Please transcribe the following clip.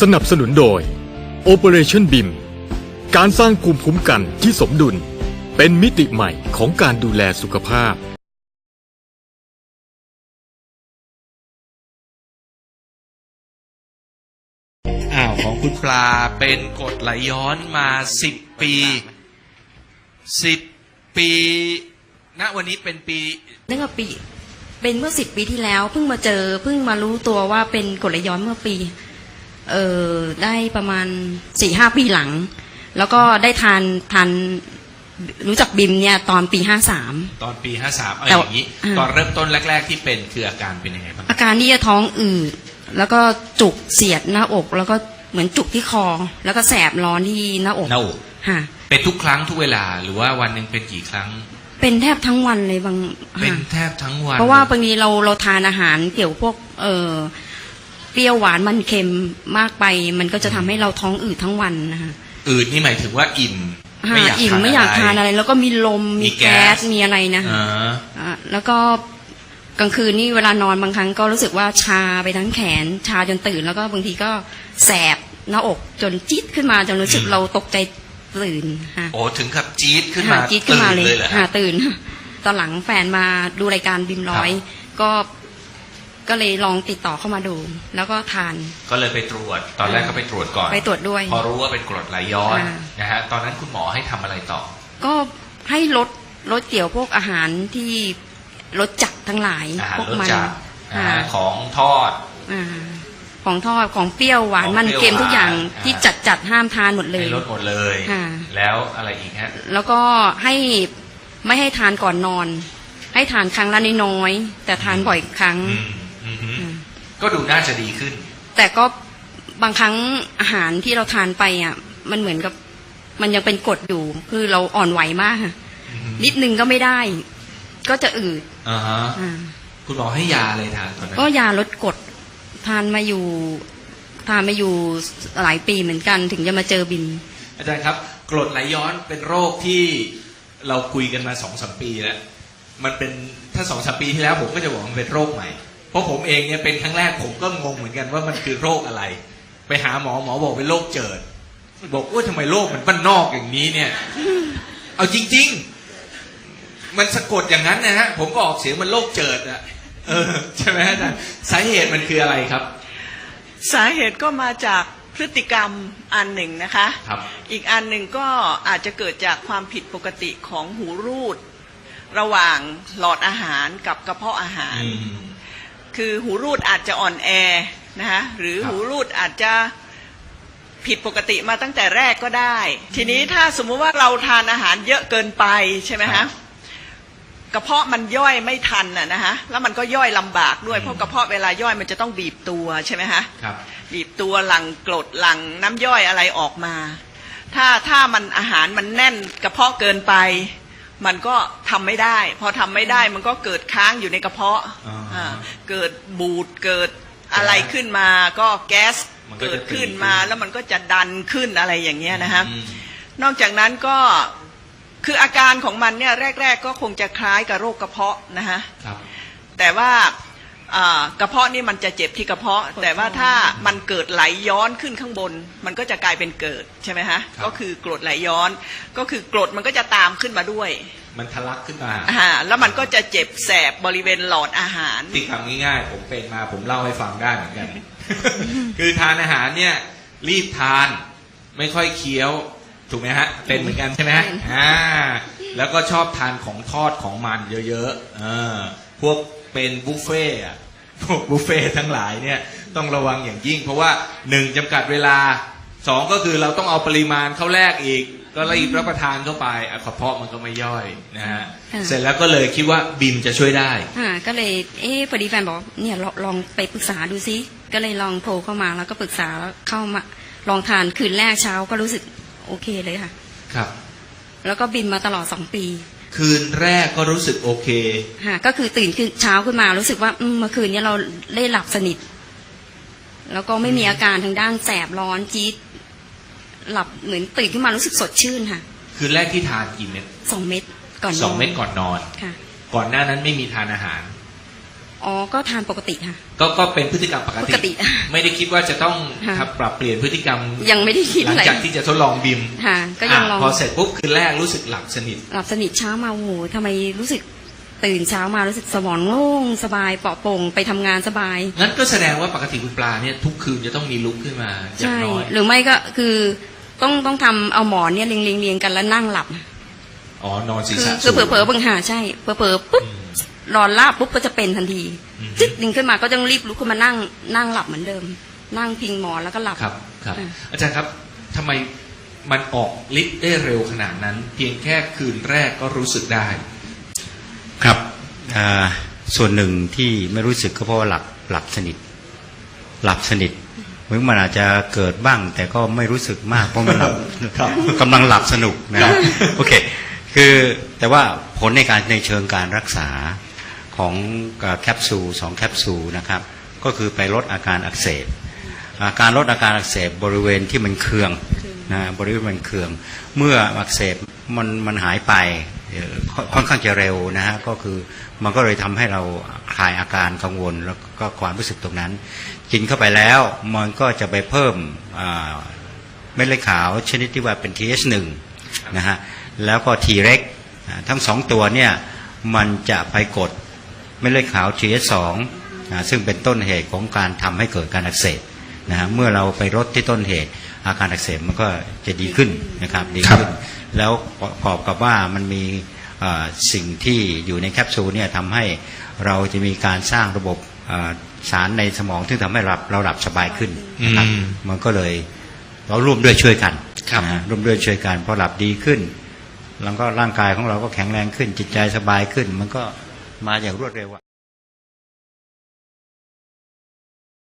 สนับสนุนโดย Operation BIM การสร้างภูมิคุ้มกันที่สมดุล เป็นมิติใหม่ของการดูแลสุขภาพ อ้าวของคุณปลาเป็นกรดไหลย้อนมาสิบปีสิบปีณวันนี้เป็นปีนั่นก็ปีเป็นเมื่อสิบปีที่แล้วเพิ่งมาเจอเพิ่งมารู้ตัวว่าเป็นกรดไหลย้อนเมื่อปี เออได้ประมาณสี่ห้าปีหลัง แล้วก็ได้ทานทานรู้จักบิมเนี่ยตอนปีห้าสาม ตอนปีห้าสามเอาแต่อย่างนี้อ่า ตอนเริ่มต้นแรก ๆ ที่เป็นคืออาการเป็นยังไงบ้างอาการที่จะท้องอืดแล้วก็จุกเสียดหน้าอก แล้วก็เหมือนจุกที่คอ แล้วก็แสบร้อนที่หน้าอกหน้าอกค่ะเป็นทุกครั้งทุกเวลาหรือว่าวันหนึ่งเป็นกี่ครั้ง เป็นแทบทั้งวันเลยบางเป็นค่ะแทบทั้งวันเพราะว่าบางทีเราเราทานอาหารเกี่ยวพวกเออ เปรี้ยวหวานมันเค็มมากไป มันก็จะทำให้เราท้องอืดทั้งวันนะคะอืดนี่หมายถึงว่าอิ่มหาไม่อยากอิ่มทานไม่อยากทานอะอะไรไร แล้วก็มีลมมีมีแก๊แก๊ส สมีอะไรนะคะ อ่าอะแล้วก็กลางคืนนี่เวลานอนบางครั้งก็รู้สึกว่าชาไปทั้งแขน ชาจนตื่น แล้วก็บางทีก็แสบหน้าอกจนจี๊ดขึ้นมาจนรู้สึกเราตกใจตื่นค่ะโอ้ถึงกับจี๊ดขึ้นมาหจี๊ดขึ้นมาเลยตื่เหรอหาฮะตื่น ตอนหลังแฟนมาดูรายการบิมร้อยครับก็ ก็เลยลองติดต่อเข้ามาดู แล้วก็ทาน ก็เลยไปตรวจ ตอนแรกก็ไปตรวจก่อน ไปตรวจด้วย พอรู้ว่าเป็นกรดไหลย้อนอ่านะฮะตอนนั้นคุณหมอให้ทำอะไรต่อ ก็ให้ลดลดเกี่ยวพวกอาหารที่ลดจัดทั้งหลายอาหารพวกรสมันจัดอาอ่าหารของทอดอ่าของทอดของเปรี้ยวหวานของมันเปรี้ยวเค็มทุกอย่างหวานที่อ่าจัดจัดห้ามทานหมดเลยให้ลดหมดเลยค่ะแล้วอะไรอีกฮะแล้วก็ให้ไม่ให้ทานก่อนนอน ให้ทานครั้งละน้อยๆแต่ทานบ่อยครั้ง อืมอืมฮึอืมก็ดูน่าจะดีขึ้น แต่ก็บางครั้งอาหารที่เราทานไปอะ มันเหมือนกับ มันยังเป็นกรดอยู่ คือเราอ่อนไหวมากค่ะนิดนึงก็ไม่ได้ ก็จะอืดอ่าฮะอ่า คุณหมอให้ยาอะไรทานตอนนั้นก็ยาลดกรดทานมาอยู่ ทานมาอยู่หลายปีเหมือนกันถึงจะมาเจอบิน อาจารย์ครับกรดไหลย้อนเป็นโรคที่เราคุยกันมาสองสมปีแล้ว มันเป็นถ้าสองสมปีที่แล้วผมก็จะบอกมันเป็นโรคใหม่ เพราะผมเองเนี่ยเป็นครั้งแรกผมก็งงเหมือนกันว่ามันคือโรคอะไร ไปหาหมอหมอบอกเป็นโรคเจิด บอกว่าทำไมโรคมันบ้านนอกอย่างนี้เนี่ย เอาจริง ๆ มันสะกดอย่างนั้นนะฮะผมก็ออกเสียงมันโรคเจิดอะเออใช่ไหมอาจารย์สาเหตุมันคืออะไรครับ สาเหตุก็มาจากพฤติกรรมอันหนึ่งนะคะครับ อีกอันหนึ่งก็อาจจะเกิดจากความผิดปกติของหูรูด ระหว่างหลอดอาหารกับกระเพาะอาหาร อืม คือหูรูดอาจจะอ่อนแอนะคะหรือครับหูรูดอาจจะผิดปกติมาตั้งแต่แรกก็ได้ ทีนี้ถ้าสมมุติว่าเราทานอาหารเยอะเกินไปใช่ไหมครัคะบกระเพาะมันย่อยไม่ทันอะนะคะแล้วมันก็ย่อยลำบากด้วยอืมเพราะกระเพาะเวลาย่อยมันจะต้องบีบตัวใช่ไหมคะครับบีบตัวหลังกรดหลังน้ำย่อยอะไรออกมา ถ้าถ้ามันอาหารมันแน่นกระเพาะเกินไป มันก็ทำไม่ได้ พอทำไม่ได้มันก็เกิดค้างอยู่ในกระเพาะอ่าอ่าเกิดบูดเกิดอะไรขึ้นมา ก็แก๊สมันก็จะเกิดขึ้นตีขึ้นมาแล้วมันก็จะดันขึ้นอะไรอย่างเงี้ยนะคะอืมนอกจากนั้นก็คืออาการของมันเนี่ยแรก ๆ ก็คงจะคล้ายกับโรคกระเพาะนะคะครับแต่ว่าอ่า กระเพาะนี่มันจะเจ็บที่กระเพาะ แต่ว่าถ้ามันเกิดไหลย้อนขึ้นข้างบน มันก็จะกลายเป็นเกิดใช่ไหมฮะครับก็คือกรดไหลย้อน ก็คือกรดมันก็จะตามขึ้นมาด้วย มันทะลักขึ้นมาอ่าแล้วมันก็จะเจ็บแสบบริเวณหลอดอาหารที่คำง่ายๆ ผมเป็นมาผมเล่าให้ฟังได้เหมือนกัน คือทานอาหารเนี่ยรีบทานไม่ค่อยเคี้ยว ถูกไหมฮะ เป็นเหมือนกันใช่ไหมฮะเป็นอ่าแล้วก็ชอบทานของทอดของมันเยอะๆเออพวก เป็นบุฟเฟ่ต์อะพวกบุฟเฟ่ต์ทั้งหลายเนี่ยต้องระวังอย่างยิ่ง เพราะว่าหนึ่งจำกัดเวลาสองก็คือเราต้องเอาปริมาณเข้าแรกอีก ก็รีบรับประทานเข้าไปอะกระเพาะมันก็ไม่ย่อยนะฮะค่ะเสร็จแล้วก็เลยคิดว่าบิมจะช่วยได้อ่าก็เลยเอ๊ะพอดีแฟนบอกเนี่ยลองลองไปปรึกษาดูซิก็เลยลองโทรเข้ามาแล้วก็ปรึกษาแล้วเข้ามาลองทานคืนแรกเช้าก็รู้สึกโอเคเลยค่ะ ครับ แล้วก็บินมาตลอดสองปี คืนแรกก็รู้สึกโอเค ค่ะก็คือตื่นขึ้นเช้าขึ้นมารู้สึกว่าอืมเมื่อคืนเนี้เราได้หลับสนิท แล้วก็ไม่มีอาการทางด้านแสบร้อนจี๊ดหลับเหมือนตื่นขึ้นมารู้สึกสดชื่นค่ะคืนแรกที่ทานกี่เม็ดสองเม็ดก่อนนอนสองเม็ดก่อนนอนค่ะ ก่อนหน้านั้นไม่มีทานอาหาร อ๋อ ก็ทานปกติค่ะ ก็ก็เป็นพฤติกรรมปกปกติ ไม่ได้คิดว่าจะต้องค่ะครับปรับเปลี่ยนพฤติกรรม ยังไม่ได้คิดหลัอะไรจากที่จะทดลองบิมค่ะ ก็ยังลองะพอเสร็จปุ๊บคืนแรกรู้สึกหลับสนิท หลับสนิทเช้ามาโอ้โหทำไมรู้สึกตื่นเช้ามารู้สึกสมองโล่งสบายปลอดโปร่งไปทำงานสบาย งั้นก็แสดงว่าปกติคุณปลาเนี่ยทุกคืนจะต้องมีลุกขึ้นมาอย่างใช่ น้อยหรือไม่ก็คือต้องต้องทำเอาหมอนเนี่ยเรียงเรียงเรียงกันแล้วนั่งหลับ อ๋อนอนศีรคือษะคือเผลอเผลอๆสูงบางหาใช่เผลอเผลอๆปุ๊บ นอนลาบปุ๊บก็จะเป็นทันทีอืมจึ๊กดึงขึ้นมาก็ต้องรีบลุกขึ้นมานั่งนั่งหลับเหมือนเดิม นั่งพิงหมอนแล้วก็หลับครับครับอ่าอาจารย์ครับทำไมมันออกฤทธิ์ได้เร็วขนาดนั้น เพียงแค่คืนแรกก็รู้สึกได้ ครับอ่าส่วนหนึ่งที่ไม่รู้สึกก็เพราะว่าหลับหลับสนิท หลับสนิทเหมือนมันอาจจะเกิดบ้าง แต่ก็ไม่รู้สึกมากเพราะมันหลับครับกำลังหลับสนุกนะครับโอเค คือแต่ว่าผลในการในเชิงการรักษา ของแคปซูลสองแคปซูลนะครับ ก็คือไปลดอาการอักเสบอาการลดอาการอักเสบบริเวณที่มันเคืองนะบริเวณมันเคือง เมื่ออักเสบมันมันหายไปค่อนข้างจะเร็วนะฮะก็คือมันก็เลยทำให้เราคลายอาการกังวลแล้วก็ความรู้สึกตรงนั้น กินเข้าไปแล้วมันก็จะไปเพิ่มเม็ดเลือดขาวชนิดที่ว่าเป็น TH1 นะฮะแล้วก็ T-REX อ่าทั้งสองตัวเนี่ยมันจะไปกด เม็ดเลือดขาว TH2 อ่าซึ่งเป็นต้นเหตุของการทำให้เกิดการอักเสบนะฮะเมื่อเราไปลดที่ต้นเหตุ อาการอักเสบมันก็จะดีขึ้นนะครับดีขึ้น แล้วประกอบกับว่ามันมีอ่าสิ่งที่อยู่ในแคปซูลเนี่ยทำให้เราจะมีการสร้างระบบอ่าสารในสมองที่ทำให้เราเราหลับสบายขึ้นนะครับอืมมันก็เลยเราร่วมด้วยช่วยกันครับนะฮะร่วมด้วยช่วยกันพอหลับดีขึ้น แล้วก็ร่างกายของเราก็แข็งแรงขึ้นจิตใจสบายขึ้น มันก็ มาอย่างรวดเร็วอะ